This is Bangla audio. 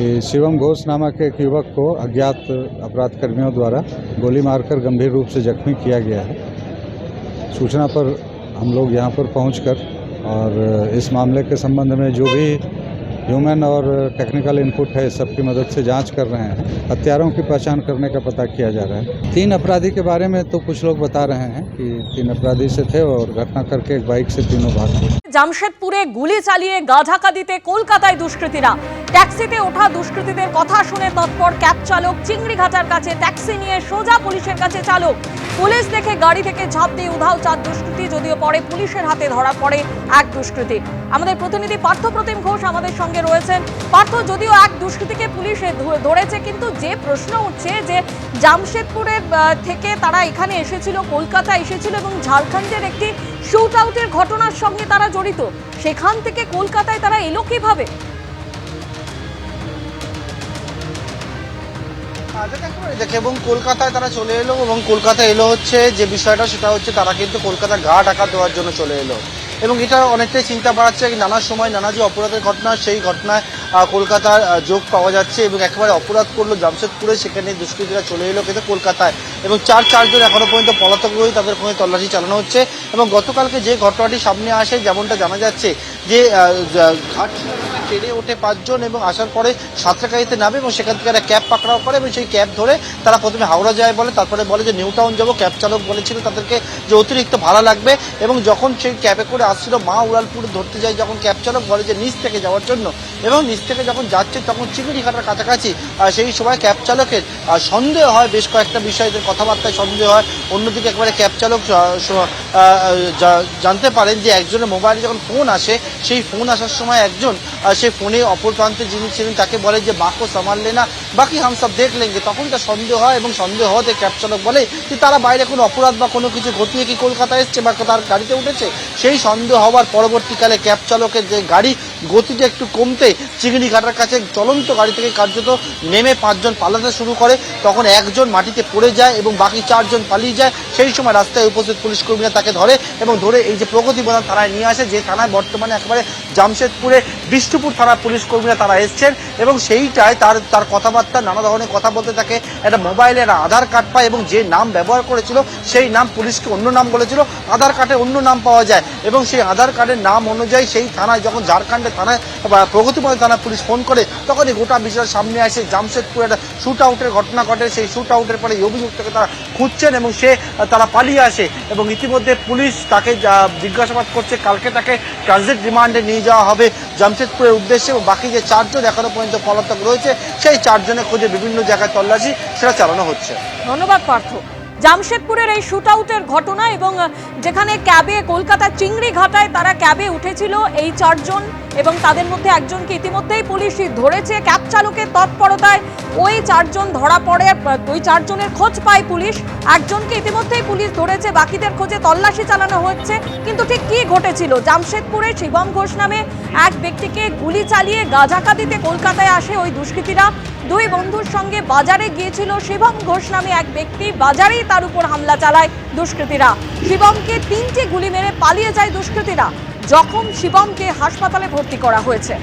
कि शिवम घोष नामक एक युवक को अज्ञात अपराध कर्मियों द्वारा गोली मारकर गंभीर रूप से जख्मी किया गया है सूचना पर हम लोग यहाँ पर पहुंचकर और इस मामले के संबंध में जो भी ह्यूमन और टेक्निकल इनपुट है इस सबकी मदद से जांच कर रहे हैं हत्यारों की पहचान करने का पता किया जा रहा है तीन अपराधी के बारे में तो कुछ लोग बता रहे हैं कि तीन अपराधी से थे और घटना करके एक बाइक से तीनों भाग गए জামশেদপুরে গুলি চালিয়ে গা ঢাকা দিতে কলকাতায় দুষ্কৃতীরা ট্যাক্সিতে ওঠা দুষ্কৃতীদের কথা শুনে তৎপর ক্যাব চালক চিংড়িঘাটার কাছে ট্যাক্সি নিয়ে সোজা পুলিশের কাছে চালক। পুলিশ দেখে গাড়ি থেকে ঝাঁপ দিয়ে উধাও চার দুষ্কৃতী, যদিও পরে পুলিশের হাতে ধরা পড়ে এক দুষ্কৃতী। আমাদের প্রতিনিধি পার্থ প্রতিম ঘোষ আমাদের সঙ্গে রয়েছেন। পার্থ, যদিও এক দুষ্কৃতীকে পুলিশে ধরেছে, কিন্তু যে প্রশ্ন উঠছে যে জামশেদপুরের থেকে তারা এখানে এসেছিল কলকাতা এসেছিল এবং ঝাড়খণ্ডের একটি শুট আউটের ঘটনার সঙ্গে তারা জড়িত, সেখান থেকে কলকাতায় তারা এলো কীভাবে? দেখে এবং কলকাতায় তারা চলে এলো এবং কলকাতা এলো হচ্ছে যে বিষয়টা সেটা হচ্ছে তারা কিন্তু কলকাতা গা ঢাকা দেওয়ার জন্য চলে এলো। এবং এটা অনেকটাই চিন্তা বাড়াচ্ছে নানা সময় নানা যে অপরাধের ঘটনা, সেই ঘটনায় কলকাতার যোগ পাওয়া যাচ্ছে এবং একেবারে অপরাধ করল জামশেদপুরে, সেখানে দুষ্কৃতীরা চলে এলো কিন্তু কলকাতায়। এবং চার চারজন এখনও পর্যন্ত পলাতক রয়ে তাদের ফোনে তল্লাশি চালানো হচ্ছে এবং গতকালকে যে ঘটনাটি সামনে আসে, যেমনটা জানা যাচ্ছে যে, ঘাট ট্রেনে ওঠে পাঁচজন এবং আসার পরে সাঁতরাগাড়িতে নামে এবং সেখান থেকে একটা ক্যাব পাকড়াও করে এবং সেই ক্যাব ধরে তারা প্রথমে হাওড়া যায় বলে, তারপরে বলে যে, নিউ টাউন যাব। ক্যাব চালক বলেছিল তাদেরকে যে, অতিরিক্ত ভাড়া লাগবে। এবং যখন সেই ক্যাবে করে আসছিল, মা উড়ালপুর ধরতে যায় যখন ক্যাব চালক বলে যে, নিচ থেকে যাওয়ার জন্য। এবং নিচ থেকে যখন যাচ্ছে তখন চিংড়িঘাটার কাছাকাছি সেই সময় ক্যাব চালকের সন্দেহ হয় বেশ কয়েকটা বিষয়ের কথাবার্তায় সন্দেহ হয়। অন্যদিকে একবারে ক্যাব চালক জানতে পারেন যে, একজনের মোবাইলে যখন ফোন আসে, সেই ফোন আসার সময় একজন সে ফোনে অপর প্রান্তে যিনি ছিলেন তাকে বলে যে বাকো সামাললে না, বাকি হাম সব দেখ লেঙ্গে। তখন তার সন্দেহ হয় এবং সন্দেহ হওয়াতে ক্যাব চালক বলে যে, তারা বাইরে কোনো অপরাধ বা কোনো কিছু ঘটিয়ে কি কলকাতা এসছে বা তার গাড়িতে উঠেছে? সেই সন্দেহ হওয়ার পরবর্তীকালে ক্যাব চালকের যে গাড়ি গতিটা একটু কমতে চিংড়ি ঘাটার কাছে চলন্ত গাড়ি থেকে কার্যত নেমে পাঁচজন পালাতে শুরু করে। তখন একজন মাটিতে পড়ে যায় এবং বাকি চারজন পালিয়ে যায়। সেই সময় রাস্তায় উপস্থিত পুলিশ কর্মীরা তাকে ধরে এবং ধরে এই যে প্রগতি প্রধান থানায় নিয়ে আসে, যে থানায় বর্তমানে একেবারে জামশেদপুরে বিষ্ণুপুর থানার পুলিশ কর্মীরা তারা এসছেন এবং সেইটায় তার তার কথাবার্তা, নানা ধরনের কথা বলতে থাকে। একটা মোবাইলে একটা আধার কার্ড পায় এবং যে নাম ব্যবহার করেছিল, সেই নাম পুলিশকে অন্য নাম বলেছিল। আধার কার্ডে অন্য নাম পাওয়া যায় এবং সেই আধার কার্ডের নাম অনুযায়ী সেই থানায় যখন ঝাড়খণ্ডের থানায় বা প্রগতিপদ থানায় পুলিশ ফোন করে, তখনই গোটা বিষয় সামনে আসে। জামশেদপুরে একটা শুট আউটের ঘটনা ঘটে। সেই শুট আউটের পরে এই অভিযুক্তকে তারা খুঁজছেন এবং সে তারা পালিয়ে আসে এবং ইতিমধ্যে পুলিশ তাকে জিজ্ঞাসাবাদ করছে, কালকে তাকে ট্রানজিট রিমান্ডে নিয়ে যাওয়া হবে জামশেদপুরের উদ্দেশ্যে এবং বাকি যে চারজন এখনও পর্যন্ত পলাতক রয়েছে, সেই চারজনের খোঁজে বিভিন্ন জায়গায় তল্লাশি, সেটা চালানো হচ্ছে। ধন্যবাদ, পার্থ। জামশেদপুরের এই শুট আউটের ঘটনা এবং যেখানে ক্যাবে কলকাতা চিংড়ি ঘাটায় তারা ক্যাবে উঠেছিল, এই চারজন এবং তাদের মধ্যে একজনকে ইতিমধ্যেই পুলিশ ধরেছে। ক্যাব চালকের তৎপরতায় ওই চারজন ধরা পড়ে, ওই চারজনের খোঁজ পায় পুলিশ। একজনকে ইতিমধ্যেই পুলিশ ধরেছে, বাকিদের খোঁজে তল্লাশি চালানো হচ্ছে। কিন্তু ঠিক কি ঘটেছিল? জামশেদপুরে শিবম ঘোষ নামে এক ব্যক্তিকে গুলি চালিয়ে গাজাকা দিতে কলকাতায় আসে ওই দুষ্কৃতীরা। দুই বন্ধুর সঙ্গে বাজারে গিয়েছিল শিবম ঘোষ নামে এক ব্যক্তি। বাজারেই তার উপর হামলা চালায় দুষ্কৃতীরা। শিবমকে তিনটি গুলি মেরে পালিয়ে যায় দুষ্কৃতীরা। জখম শিবমকে হাসপাতালে ভর্তি করা হয়েছে।